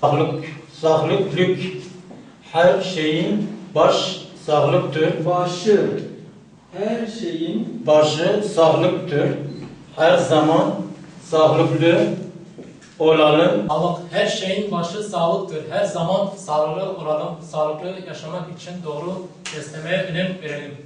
Sağlık, sağlıklık her şeyin baş sağlıktır. Başı her şeyin Başı sağlıktır. Her zaman sağlıklı olalım. Sağlık, her şeyin başı sağlıktır. Her zaman sağlıklı olalım. Sağlıklı yaşamak için doğru beslemeye önem verelim.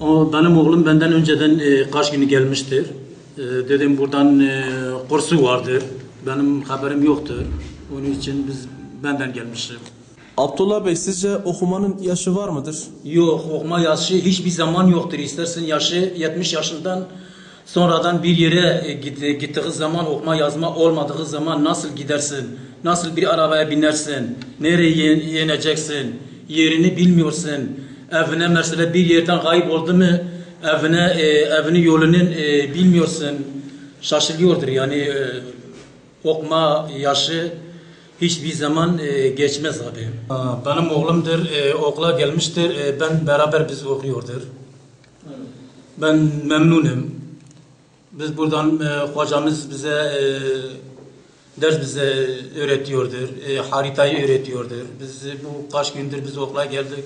O benim oğlum benden önceden e, kaç günü gelmiştir. E, dedim buradan e, kursu vardır. Benim haberim yoktu. Onun için biz benden gelmişim. Abdullah Bey sizce okumanın yaşı var mıdır? Yok okuma yaşı hiçbir zaman yoktur. İstersen yaşı 70 yaşından sonradan bir yere git- gittiği zaman okuma yazma olmadığı zaman nasıl gidersin? Nasıl bir arabaya binersin? Nereye ye- yeneceksin? Yerini bilmiyorsun. Evine mesela bir yerden kayıp oldu mu evine e, evini yolunun e, bilmiyorsun. Şaşılıyordur yani e, okuma yaşı hiçbir zaman e, geçmez abi. Benim oğlumdur, e, okula gelmiştir, e, ben beraber biz okuyordur. Ben memnunum. Biz buradan e, hocamız bize e, ders bize öğretiyordur, e, haritayı öğretiyordur. Biz e, bu kaç gündür biz okula geldik.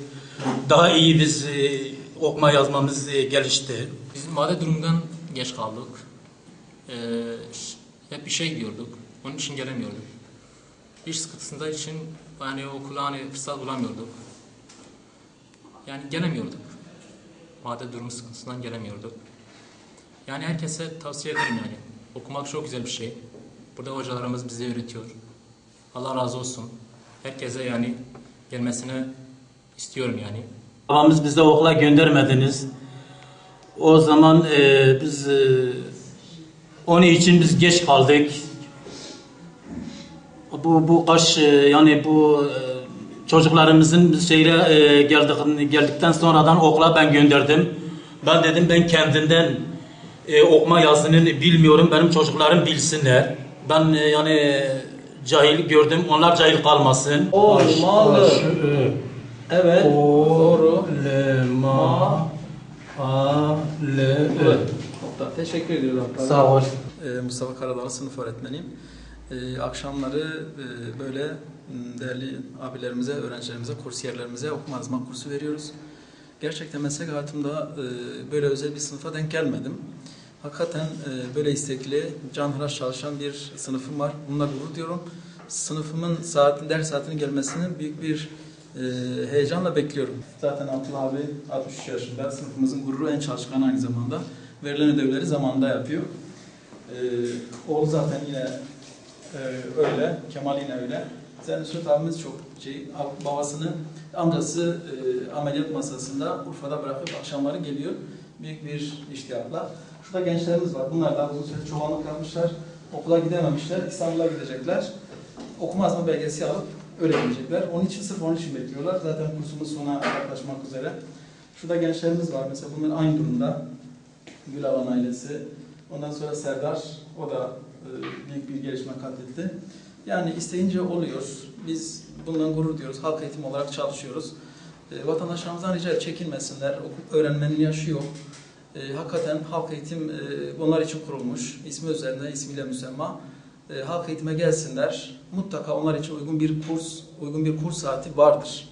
Daha iyi biz e, okuma yazmamız e, gelişti. Biz madde durumundan geç kaldık. Ş- hep bir şey diyorduk. Onun için gelemiyorduk. İş sıkıntısında için yani okula hani fırsat bulamıyorduk. Yani gelemiyorduk. Madde durumu sıkıntısından gelemiyorduk. Yani herkese tavsiye ederim yani. Okumak çok güzel bir şey. Burada hocalarımız bize öğretiyor. Allah razı olsun. Herkese yani gelmesini istiyorum yani. Babamız bizi okula göndermediniz. O zaman e, biz e, onun için biz geç kaldık. Bu bu kaç e, yani bu e, çocuklarımızın biz şehre e, geldik, geldikten sonradan okula ben gönderdim. Ben dedim ben kendimden e, okuma yazını bilmiyorum. Benim çocuklarım bilsinler. Ben e, yani cahil gördüm. Onlar cahil kalmasın. Olmalı. evet doğru. Le ma a le Nokta. Teşekkür ediyorum. Sağ ol. Mustafa Karadağlı sınıf öğretmeniyim. Ee, Akşamları e, böyle değerli abilerimize, öğrencilerimize, kursiyerlerimize okuma yazma kursu veriyoruz. Gerçekten meslek hayatımda e, böyle özel bir sınıfa denk gelmedim. Hakikaten e, böyle istekli, canhıraş çalışan bir sınıfım var. Bununla gurur diyorum. Sınıfımın saat, ders saatinin gelmesini büyük bir e, heyecanla bekliyorum. Zaten Abdullah abi 63 yaşında. Sınıfımızın gururu en çalışkan aynı zamanda. Verilen ödevleri zamanında yapıyor. Ee, oğlu zaten yine e, öyle, Kemal yine öyle. Sen Nusret abimiz çok şey, ab- babasını, amcası e, ameliyat masasında Urfa'da bırakıp akşamları geliyor. Büyük bir iştiyakla. Şurada gençlerimiz var. Bunlar da uzun süre çobanlık yapmışlar. Okula gidememişler. İstanbul'a gidecekler. Okuma yazma belgesi alıp öyle. Onun için sırf onun için bekliyorlar. Zaten kursumuz sona yaklaşmak üzere. Şurada gençlerimiz var. Mesela bunlar aynı durumda. Gülavan ailesi. Ondan sonra Serdar, o da büyük bir gelişme kaydetti. Yani isteyince oluyor. Biz bundan gurur diyoruz. Halk eğitim olarak çalışıyoruz. E, vatandaşlarımızdan rica çekinmesinler. Okul öğrenmenin yaşı yok. E, hakikaten halk eğitim e, onlar için kurulmuş. İsmi üzerinde, ismiyle müsemma. E, halk eğitime gelsinler. Mutlaka onlar için uygun bir kurs, uygun bir kurs saati vardır.